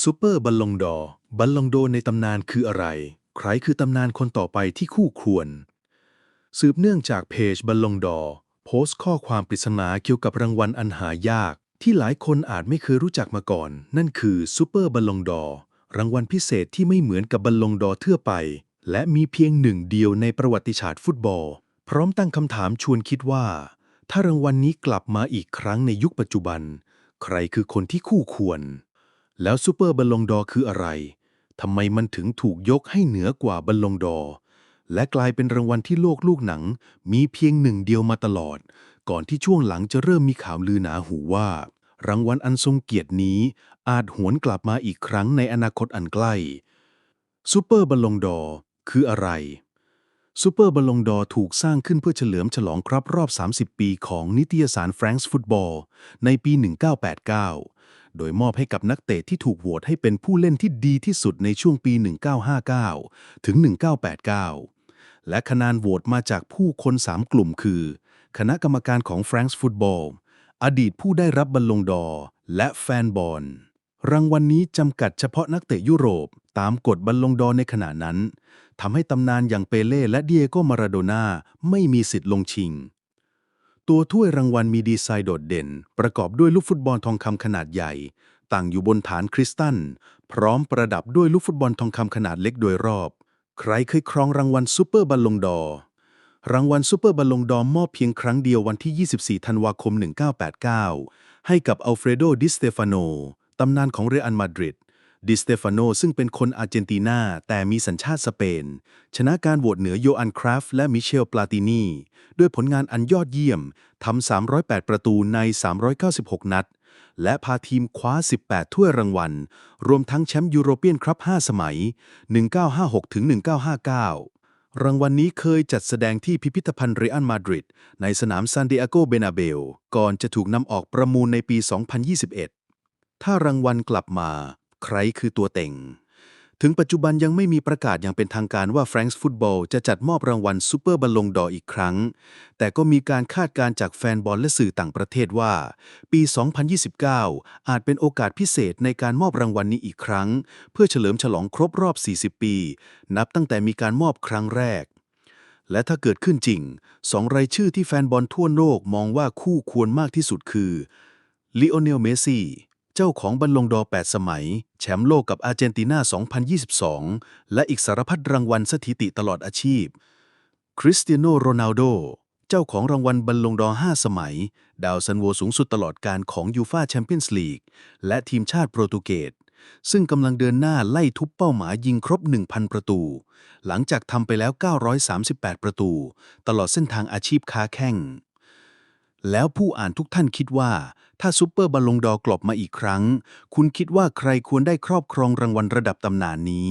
ซูเปอร์บัลลงดอ บัลลงโดในตำนานคืออะไร ใครคือตำนานคนต่อไปที่คู่ควร สืบเนื่องจากเพจบัลลงดอ โพสต์ข้อความปริศนาเกี่ยวกับรางวัลอันหายาก ที่หลายคนอาจไม่เคยรู้จักมาก่อน นั่นคือซูเปอร์บัลลงดอ รางวัลพิเศษที่ไม่เหมือนกับบัลลงดอทั่วไป และมีเพียงหนึ่งเดียวในประวัติศาสตร์ฟุตบอล พร้อมตั้งคำถามชวนคิดว่า ถ้ารางวัลนี้กลับมาอีกครั้งในยุคปัจจุบัน ใครคือคนที่คู่ควร แล้วซูเปอร์บัลลงดอคืออะไรทำไมมันถึงถูกยกให้เหนือกว่าบัลลงดอ และกลายเป็นรางวัลที่โลกลูกหนัง มีเพียงหนึ่งเดียวมาตลอด ก่อนที่ช่วงหลังจะเริ่มมีข่าวลือหนาหูว่า รางวัลอันทรงเกียรตินี้ อาจหวนกลับมาอีกครั้งในอนาคตอันใกล้ซูเปอร์บัลลงดอคืออะไรซูเปอร์บัลลงดอถูกสร้างขึ้นเพื่อเฉลิมฉลองครบรอบ 30 ปีของนิตยสารแฟรงส์ฟุตบอลในปี 1989 โดยมอบให้กับนักเตะที่ถูกโหวตให้เป็นผู้เล่นที่ดีที่สุดในช่วงปี 1959 ถึง 1989 และคะแนนโหวตมาจากผู้คน 3 กลุ่มคือ คณะกรรมการของแฟรงส์ฟุตบอลอดีตผู้ได้รับบัลลงดอและแฟนบอล รางวัลนนี้จำกัดเฉพาะนักเตะยุโรป ตามกฎบัลลงดอในขณะนั้นทำให้ตำนานอย่างเปเล่และเดียโกมาราโดน่าไม่มีสิทธิ์ลงชิง ตัวถ้วยรางวัลมีดีไซน์โดดเด่น ประกอบด้วยลูกฟุตบอลทองคำขนาดใหญ่ ตั้งอยู่บนฐานคริสตัล พร้อมประดับด้วยลูกฟุตบอลทองคำขนาดเล็กโดยรอบ ใครเคยครองรางวัลซูเปอร์บัลลงดอ รางวัลซูเปอร์บัลลงดอมอบเพียงครั้งเดียววันที่ 24 ธันวาคม 1989 ให้กับอัลเฟรโด ดิสเตฟานโน ตำนานของเรอัลมาดริด ดิสเตฟานโนซึ่งเป็นคนอาร์เจนตินาแต่มีสัญชาติสเปน ชนะการโหวตเหนือโยอันคราฟและมิเชลปลาตินีด้วยผลงานอันยอดเยี่ยมทำ 308 ประตูใน 396 นัด และพาทีมคว้า 18 ถ้วยรางวัล รวมทั้งแชมป์ยูโรเปียนครับ 5 สมัย 1956-1959 รางวัลนี้เคยจัดแสดงที่พิพิธภัณฑ์เรอัลมาดริดในสนามซานดิเอโกเบนาเบล ก่อนจะถูกนำออกประมูลในปี 2021 ถ้ารางวัลกลับมา ใครคือตัวเต็ง ถึงปัจจุบันยังไม่มีประกาศอย่างเป็นทางการว่าแฟรงส์ฟุตบอลจะจัดมอบรางวัลซูเปอร์บัลลงดออีกครั้ง แต่ก็มีการคาดการจากแฟนบอลและสื่อต่างประเทศว่า ปี 2029 อาจเป็นโอกาสพิเศษในการมอบรางวัลนี้อีกครั้ง เพื่อเฉลิมฉลองครบรอบ 40 ปี นับตั้งแต่มีการมอบครั้งแรกและถ้าเกิดขึ้นจริงสองรายชื่อที่แฟนบอลทั่วโลกมองว่าคู่ควรมากที่สุดคือลิโอเนล เมสซี่ เจ้าของบัลลงดอ 8 สมัย แชมป์โลกกับอาร์เจนตินา 2022 และอีกสารพัดรางวัลสถิติตลอดอาชีพ คริสเตียโนโรนัลโด เจ้าของรางวัลบัลลงดอ 5 สมัย ดาวซันโวสูงสุดตลอดการของยูฟาแชมเปี้ยนส์ลีกและทีมชาติโปรตุเกสซึ่งกำลังเดินหน้าไล่ทุบเป้าหมายยิงครบ 1,000 ประตู หลังจากทำไปแล้ว 938 ประตู ตลอดเส้นทางอาชีพค้าแข่ง แล้วผู้อ่านทุกท่านคิดว่า ถ้าซูเปอร์บอลลงดอกลับมาอีกครั้ง คุณคิดว่าใครควรได้ครอบครองรางวัลระดับตำนานนี้